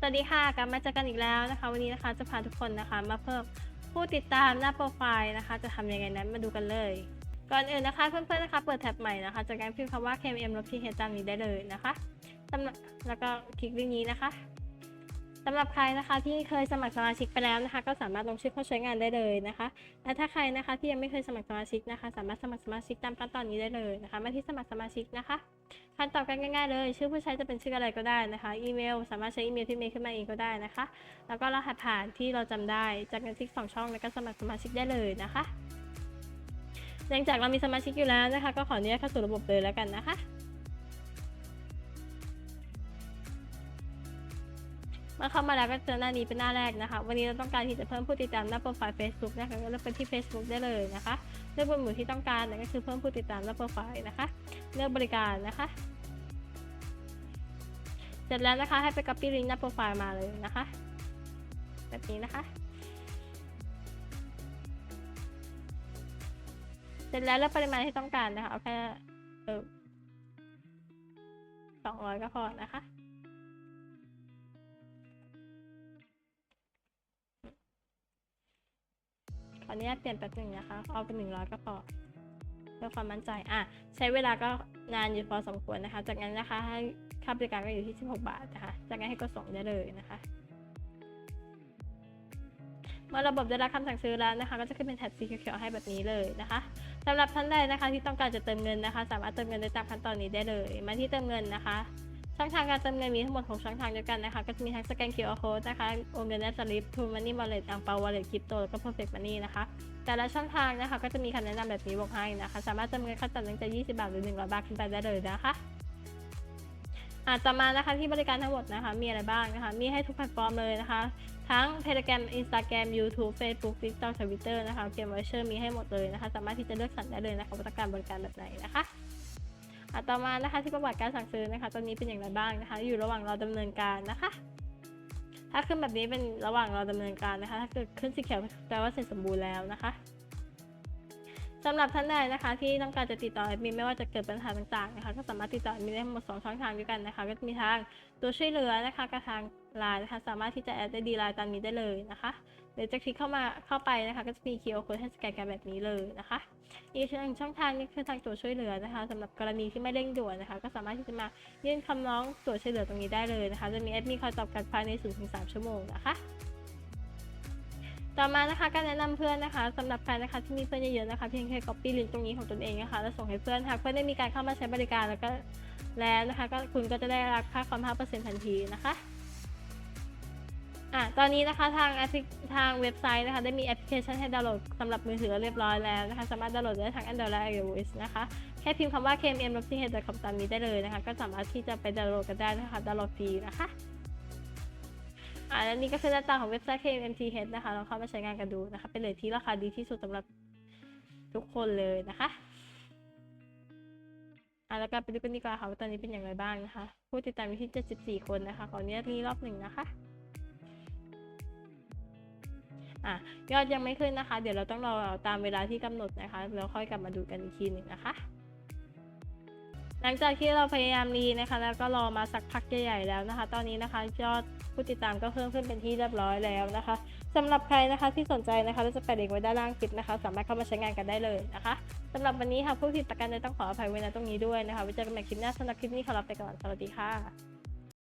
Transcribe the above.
สวัสดีค่ะกลับมาเจอกันอีกแล้วนะคะ วันนี้นะคะจะพาทุกคนนะคะ มาเพิ่มผู้ติดตามหน้าโปรไฟล์นะคะ จะทำยังไงนั้นมาดูกันเลย ก่อนอื่นนะคะเพื่อนๆนะคะเปิดแท็บใหม่นะคะจากการพิมพ์คำว่า KMM ลบที่เฮตามนี้ได้เลยนะคะแล้วก็คลิกลิงก์นี้นะคะำหรับใครนะคะที่เคยสมัครสมาชิกไปแล้วนะคะ ก็สามารถลงชื่อเข้าใช้งานได้เลยนะคะ และถ้าใครนะคะที่ยังไม่เคยสมัครสมาชิกนะคะ สามารถสมัครสมาชิกตามขั้นตอนนี้ได้เลยนะคะ มาที่สมัครสมาชิกนะคะขั้นตอนกันง่ายๆเลย ชื่อผู้ใช้จะเป็นชื่ออะไรก็ได้นะคะ อีเมล สามารถใช้อีเมลที่เมลขึ้นมาเองก็ได้นะคะ แล้วก็รหัสผ่านที่เราจำได้ จากการคลิกสองช่องแล้วก็สมัครสมาชิกได้เลยนะคะหลังจากเรามีสมาชิกอยู่แล้วนะคะ ก็ขออนุญาตเข้าสู่ระบบเลยแล้วกันนะคะ มื่อเข้ามาแล้วก็เจอหน้านี้เป็นหน้าแรกนะคะ วันนี้เราต้องการที่จะเพิ่มผู้ติดตามหน้าโปรไฟล์ Facebook นะคะก็เลือกไปที่ Facebook ได้เลยนะคะ เลือกบนหมู่ที่ต้องการนั่นก็คือเพิ่มผู้ติดตามหน้าโปรไฟล์นะคะ เลือกบริการนะคะ เสร็จแล้วนะคะให้ไป copy link หน้าโปรไฟล์มาเลยนะคะ แบบนี้นะคะ เสร็จแล้วเลือกปริมาณที่ต้องการนะคะเอาแค่เออสองร้อยก็พอนะคะ ขออนุญาตเปลี่ยนแป๊บหนึ่งนะคะ เอาเป็นหนึ่งร้อยก็พอเพื่อความมั่นใจ อะ ใช้เวลาก็นานอยู่พอสมควรนะคะ จากนั้นนะคะให้ค่าบริการก็อยู่ที่ 16 บาทนะคะ จากนั้นให้กดส่งได้เลยนะคะ เมื่อระบบได้รับคำสั่งซื้อแล้วนะคะ ก็จะขึ้นเป็นแท็บสีเขียวๆให้แบบนี้เลยนะคะสำหรับท่านใดนะคะที่ต้องการจะเติมเงินนะคะ สามารถเติมเงินได้ตามขั้นตอนนี้ได้เลย มาที่เติมเงินนะคะ ช่องทางการเติมเงินมีทั้งหมด 6 ช่องทางด้วยกันนะคะ ก็จะมีทั้งสแกน QR code นะคะโอนเงินได้สลิป True Money Wallet อังเปา Wallet Crypto แล้วก็ Perfect Money นะคะ แต่ละช่องทางนะคะ ก็จะมีคำแนะนำแบบนี้บอกให้นะคะ สามารถเติมเงินขั้นต่ำตั้งแต่20 บาทหรือ 100 บาทขึ้นไปได้เลยนะคะอะต่อมานะคะที่บริการทั้งหมดนะคะ มีอะไรบ้างนะคะ มีให้ทุกแพลตฟอร์มเลยนะคะ ทั้ง Telegram Instagram YouTube Facebook TikTok Twitter นะคะเกม Voucher มีให้หมดเลยนะคะ สามารถที่จะเลือกสรรได้เลยนะคะว่าต้องการบริการแบบไหนนะคะ อะต่อมานะคะที่ประวัติการสั่งซื้อนะคะ ตอนนี้เป็นอย่างไรบ้างนะคะ อยู่ระหว่างรอดำเนินการนะคะ ถ้าขึ้นแบบนี้เป็นระหว่างรอดำเนินการนะคะ ถ้าเกิดขึ้นสีเขียวแปลว่าเสร็จสมบูรณ์แล้วนะคะ สำหรับท่านใดนะคะที่ต้องการจะติดต่อแอดมินไม่ว่าจะเกิดปัญหาต่างๆนะคะก็สามารถติดต่อแอดมินได้ทั้งหมดสองช่องทางด้วยกันนะคะก็จะมีทางตัวช่วยเหลือนะคะกับทางไลน์นะคะสามารถที่จะแอดได้ดีไลน์ตามนี้ได้เลยนะคะหรือจะคลิกเข้ามาเข้าไปนะคะ ก็จะมี QR code ให้สแกนกันแบบนี้เลยนะคะอีกหนึ่งช่องทางนี้คือทางตัวช่วยเหลือนะคะสำหรับกรณีที่ไม่เร่งด่วนนะคะ ก็สามารถที่จะมายื่นคำร้องตัวช่วยเหลือตรงนี้ได้เลยนะคะ จะมีแอดมินคอยตอบกลับภายใน 0-3 ชั่วโมงนะคะ ต่อมานะคะการแนะนำเพื่อนนะคะสำหรับใครนะคะที่มีเพื่อนเยอะๆนะคะเพียงแค่ copy link ตรงนี้ของตนเองนะคะแล้วส่งให้เพื่อนหากเพื่อนได้มีการเข้ามาใช้บริการแล้วก็แล้วนะคะก็คุณก็จะได้รับค่าคอม5%ทันทีนะคะอะตอนนี้นะคะทางแอปพทางเว็บไซต์นะคะได้มีแอปพลิเคชันให้ดาวน์โหลดสำหรับมือถือเรียบร้อยแล้วนะคะสามารถดาวน์โหลดได้ทั้ง Android และ iOS นะคะแค่พิมพ์คำว่า kmm l o p t h e a d c o m ตามนี้ได้เลยนะคะก็สามารถที่จะไปดาวน์โหลดกันได้นะคะดาวน์โหลดฟรีนะคะ อ่าและนี่ก็คือหน้าตาของเว็บไซต์ KMMTH นะคะลองเข้ามาใช้งานกันดูนะคะ เป็นเลยที่ราคาดีที่สุดสำหรับทุกคนเลยนะคะอ่าแล้วก็ไปดูกันดีกว่าค่ะว่าตอนนี้เป็นอย่างไรบ้างนะคะ ผู้ติดตามอยู่ที่ 74 คนนะคะขออนุญาตนี้รอบหนึ่งนะคะอะยอดยังไม่ขึ้นนะคะ เดี๋ยวเราต้องรอตามเวลาที่กำหนดนะคะ แล้วค่อยกลับมาดูกันอีกทีหนึ่งนะคะ หลังจากที่เราพยายามรีนะคะ แล้วก็รอมาสักพักใหญ่ๆแล้วนะคะ ตอนนี้นะคะยอดผู้ติดตามก็เพิ่มขึ้นเป็นที่เรียบร้อยแล้วนะคะสำหรับใครนะคะที่สนใจนะคะเราจะแปะลิงก์ไว้ด้านล่างคลิปนะคะ สามารถเข้ามาใช้งานกันได้เลยนะคะสำหรับวันนี้ค่ะผู้ผิดประกันใดต้องขออภัยไว้ณตรงนี้ด้วยนะคะไว้เจอกันใหม่คลิปหน้าสำหรับคลิปนี้ขอลาไปก่อนสวัสดีค่ะ